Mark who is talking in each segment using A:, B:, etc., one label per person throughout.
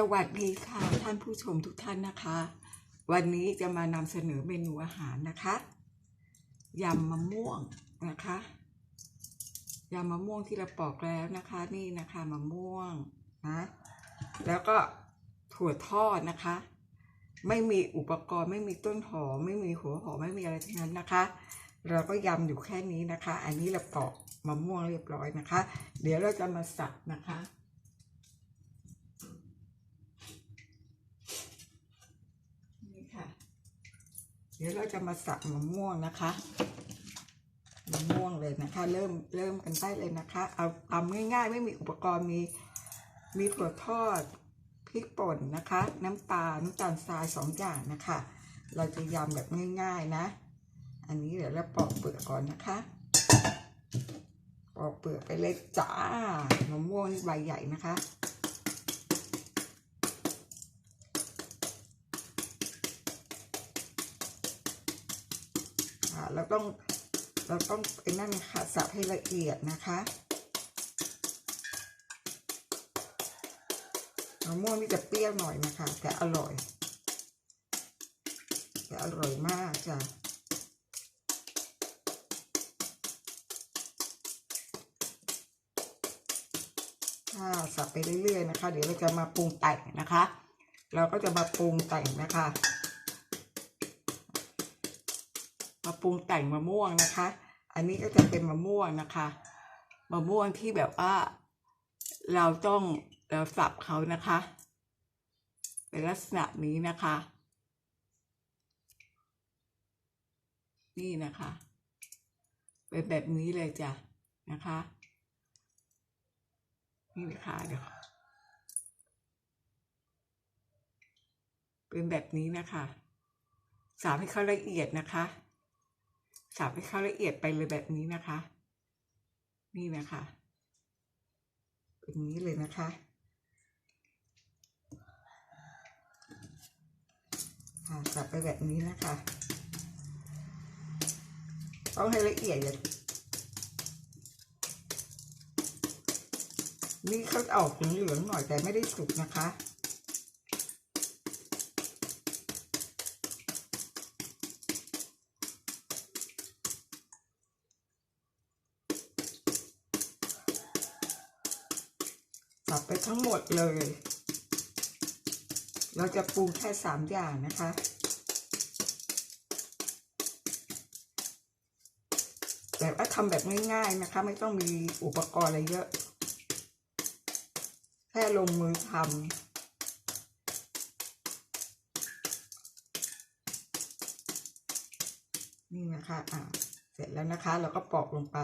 A: สวัสดีค่ะท่านผู้ชมทุกท่านนะคะ วันนี้จะมานำเสนอเมนูอาหารนะคะยำมะม่วงนะคะยำมะม่วงที่เราปอกแล้วนะคะ นี่นะคะมะม่วงนะแล้วก็ถั่วทอดนะคะ ไม่มีอุปกรณ์ไม่มีต้นหอมไม่มีหัวหอมไม่มีอะไรทั้งนั้นนะคะ เราก็ยำอยู่แค่นี้นะคะ อันนี้เราปอกมะม่วงเรียบร้อยนะคะ เดี๋ยวเราจะมาสับนะคะ นี่ค่ะ เดี๋ยวเราจะมาสับมะม่วงนะคะมะม่วงเลยนะคะ เริ่มเริ่มกันได้เลยนะคะ เอาทำง่ายๆ ไม่มีอุปกรณ์มีมีถั่วทอดพริกป่นนะคะ น้ำตาลน้ำตาลทรายสองอย่างนะคะ เราจะยำแบบง่ายๆนะ อันนี้เดี๋ยวเราปอกเปลือกก่อนนะคะปอกเปลือกไปเลยจ้ามะม่วงนี่ใบใหญ่นะคะ เราต้องเราต้องไอ้นั่นค่ะสับให้ละเอียดนะคะมะม่วงนี่จะเปรี้ยวหน่อยนะคะ แต่อร่อย แต่อร่อยมากจ้ะค่ะสับไปเรื่อยๆนะคะ เดี๋ยวเราจะมาปรุงแต่งนะคะ เราก็จะมาปรุงแต่งนะคะ มาปรุงแต่งมะม่วงนะคะ อันนี้ก็จะเป็นมะม่วงนะคะ มะม่วงที่แบบว่า เราต้องเราสับเขานะคะ เป็นลักษณะนี้นะคะ นี่นะคะ เป็นแบบนี้เลยจ้ะนะคะ นี่นะคะเดี๋ยวเป็นแบบนี้นะคะสับให้เขาละเอียดนะคะ สับให้เขาละเอียดไปเลยแบบนี้นะคะ นี่นะคะเป็นอย่างนี้เลยนะคะค่ะสับไปแบบนี้นะคะต้องให้ละเอียดอย่างนี่เขาออกเหลืองๆหน่อยแต่ไม่ได้สุกนะคะ บไปทั้งหมดเลย เราจะปรุงแค่สามอย่างนะคะ แต่ว่าทำแบบง่ายๆนะคะ ไม่ต้องมีอุปกรณ์อะไรเยอะ แค่ลงมือทำนี่นะคะ อ่า เสร็จแล้วนะคะ เราก็ปอกลงไป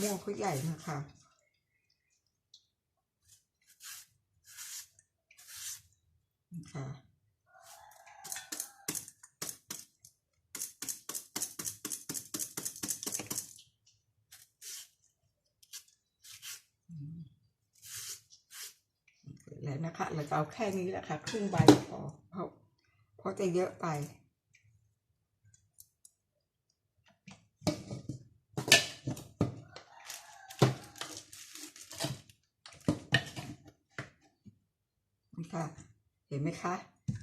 A: ม่วงเขาใหญ่นะคะ ค่ะแล้วนะคะเราจะเอาแค่นี้แหละค่ะครึ่งใบพอเพราะเพราะจะเยอะไป นี่ค่ะ เห็นไหมคะ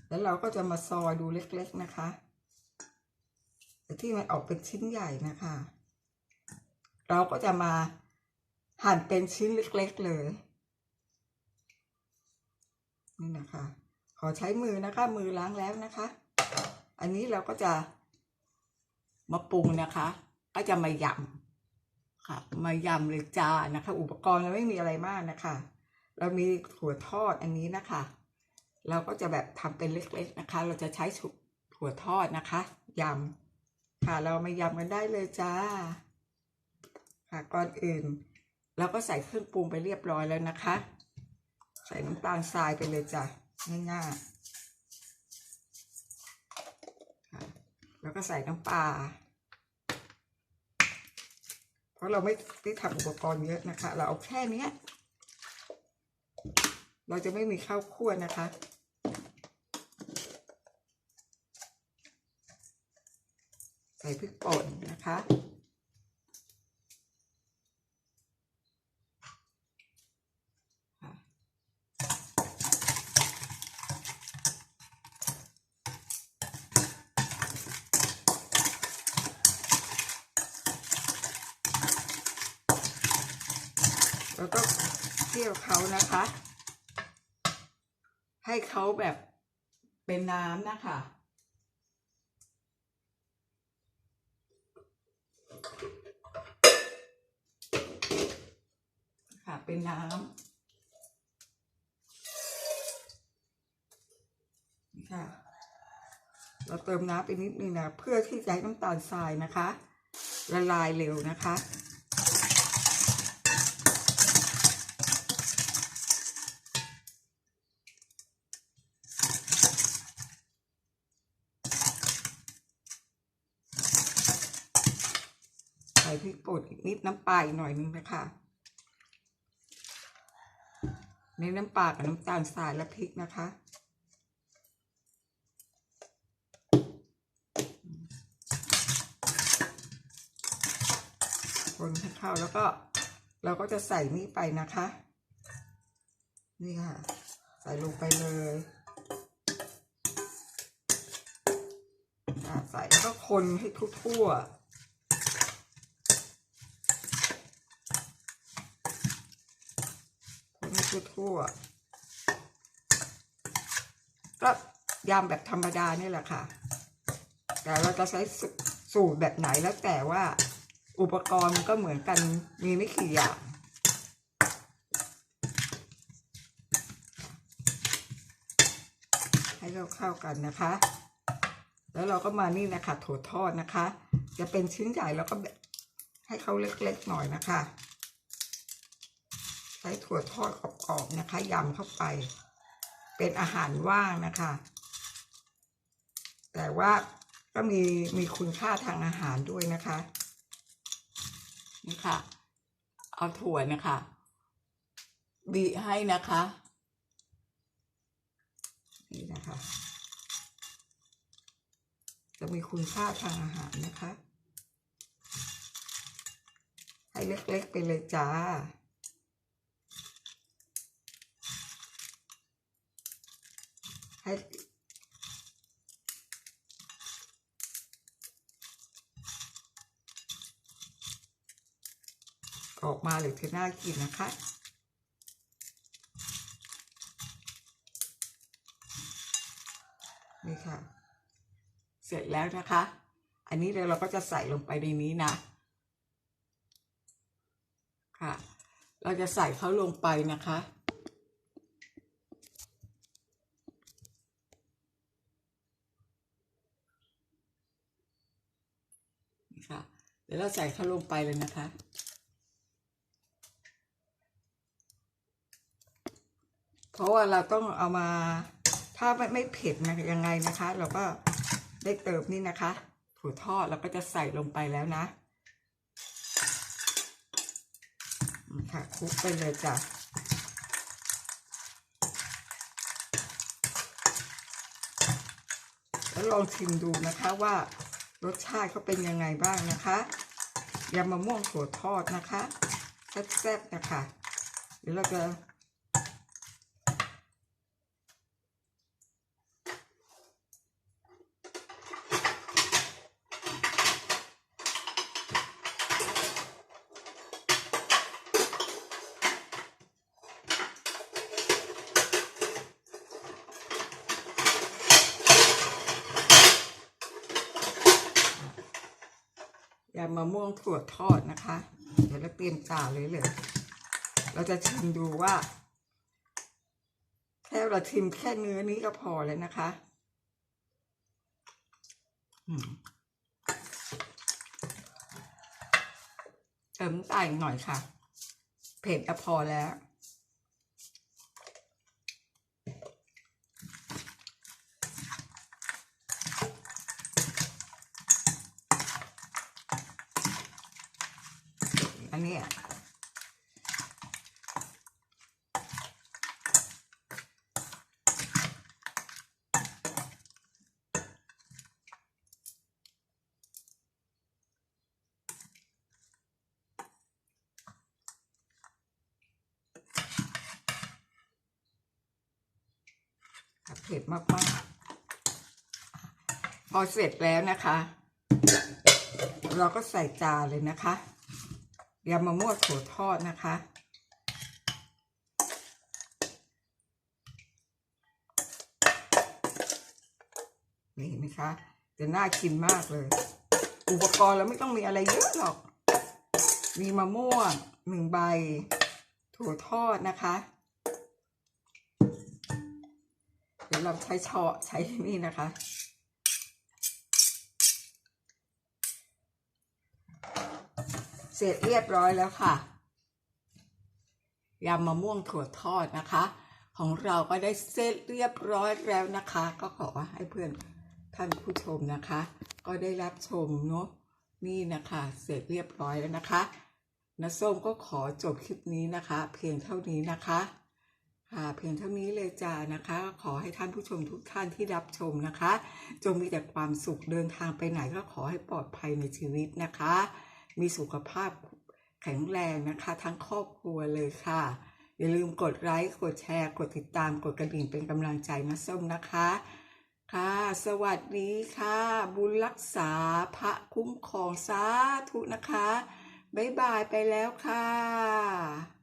A: แล้วเราก็จะมาซอยดูเล็กๆนะคะแต่ที่มันออกเป็นชิ้นใหญ่นะคะ เราก็จะมาหั่นเป็นชิ้นเล็กๆเลยนี่นะคะ ขอใช้มือนะคะ มือล้างแล้วนะคะ อันนี้เราก็จะมาปรุงนะคะ ก็จะมายำค่ะ มายำเลยจ้านะคะ อุปกรณ์เราไม่มีอะไรมากนะคะ เรามีถั่วทอดอันนี้นะคะ เราก็จะแบบทำเป็นเล็กๆนะคะ เราจะใช้ถั่วทอดนะคะยำค่ะเรามายำกันได้เลยจ้า ค่ะก่อนอื่น เราก็ใส่เครื่องปรุงไปเรียบร้อยแล้วนะคะ ใส่น้ำตาลทรายไปเลยจ้ะง่ายๆแล้วก็ใส่น้ำปลาเพราะเราไม่ได้ทำอุปกรณ์เยอะนะคะ เราเอาแค่นี้ เราจะไม่มีข้าวคั่วนะคะ ใส่พริกป่นนะคะ แล้วก็เคี่ยวเขานะคะ ให้เขาแบบเป็นน้ำนะคะ ค่ะเป็นน้ำนี่ค่ะ เราเติมน้ำไปนิดนึงนะ เพื่อที่จะให้น้ำตาลทรายนะคะ ละลายเร็วนะคะ พริกป่นอีกนิดน้ำปลาอีกหน่อยนึงนะคะในน้ำปลากับน้ำตาลทรายและพริกนะคะคนให้เข้าแล้วก็เราก็จะใส่นี่ไปนะคะ นี่ค่ะ ใส่ลงไปเลยใส่แล้วก็คนให้ทั่วๆ คนให้ทั่วก็ยำแบบธรรมดานี่แหละค่ะ แต่เราจะใช้สูตรแบบไหนแล้วแต่ว่าอุปกรณ์มันก็เหมือนกันมีไม่กี่อย่างให้เราเข้ากันนะคะ แล้วเราก็มานี่นะคะถั่วทอดนะคะ จะเป็นชิ้นใหญ่แล้วก็ให้เขาเล็กๆหน่อยนะคะ ช้ถั่วทอดกรอบๆนะคะยำเข้าไป เป็นอาหารว่างนะคะ แต่ว่าก็มีมีคุณค่าทางอาหารด้วยนะคะนี่ค่ะ เอาถั่วนะคะบีให้นะคะนี่นะคะจะมีคุณค่าทางอาหารนะคะ ให้เล็กๆไปเลยจ้า ให้ออกมาหรือที่น่ากินนะคะ นี่ค่ะ เสร็จแล้วนะคะ อันนี้เดี๋ยวเราก็จะใส่ลงไปในนี้นะ ค่ะ เราจะใส่เขาลงไปนะคะ นี่ค่ะ เดี๋ยวเราใส่เขาลงไปเลยนะคะ เพราะว่าเราต้องเอามา ถ้าไม่ไม่เผ็ดนะยังไงนะคะ เราก็ได้เติมนี่นะคะ ถั่วทอดเราก็จะใส่ลงไปแล้วนะ ค่ะคลุกไปเลยจ้ะแล้วลองชิมดูนะคะว่า รสชาติเขาเป็นยังไงบ้างนะคะยำมะม่วงถั่วทอดนะคะแซ่บๆนะคะเดี๋ยวเราจะ ยำมะม่วงถั่วทอดนะคะ เดี๋ยวเราเตรียมจานเลยเลย เราจะชิมดูว่า แค่เราชิมแค่เนื้อนี้ก็พอแล้วนะคะเติมน้ำตาลอีกหน่อยค่ะ เผ็ดก็พอแล้ว นะคะเนี่ย ครับเผ็ดมากๆ พอเสร็จแล้วนะคะ เราก็ใส่จานเลยนะคะยำมะม่วงถั่วทอดนะคะ นี่เห็นไหมคะจะน่ากินมากเลย อุปกรณ์เราไม่ต้องมีอะไรเยอะหรอก มีมะม่วงหนึ่งใบ ถั่วทอดนะคะ เดี๋ยวเราใช้ช้อใช้นี่นะคะ เสร็จเรียบร้อยแล้วค่ะยำมะม่วงถั่วทอดนะคะ ของเราก็ได้เสร็จเรียบร้อยแล้วนะคะ ก็ขอให้เพื่อนท่านผู้ชมนะคะ ก็ได้รับชมเนาะนี่นะคะ เสร็จเรียบร้อยแล้วนะคะนะส้มก็ขอจบคลิปนี้นะคะ เพียงเท่านี้นะคะ ค่ะเพียงเท่านี้เลยจ้านะคะ ขอให้ท่านผู้ชมทุกท่านที่รับชมนะคะ จงมีแต่ความสุขเดินทางไปไหนก็ขอให้ปลอดภัยในชีวิตนะคะ มีสุขภาพแข็งแรงนะคะ ทั้งครอบครัวเลยค่ะ อย่าลืมกดไลค์กดแชร์ กดติดตามกดกระดิ่งเป็นกำลังใจนะส้มนะคะ ค่ะ สวัสดีค่ะ บุญรักษาพระคุ้มครองสาธุนะคะบ๊ายบายไปแล้วค่ะ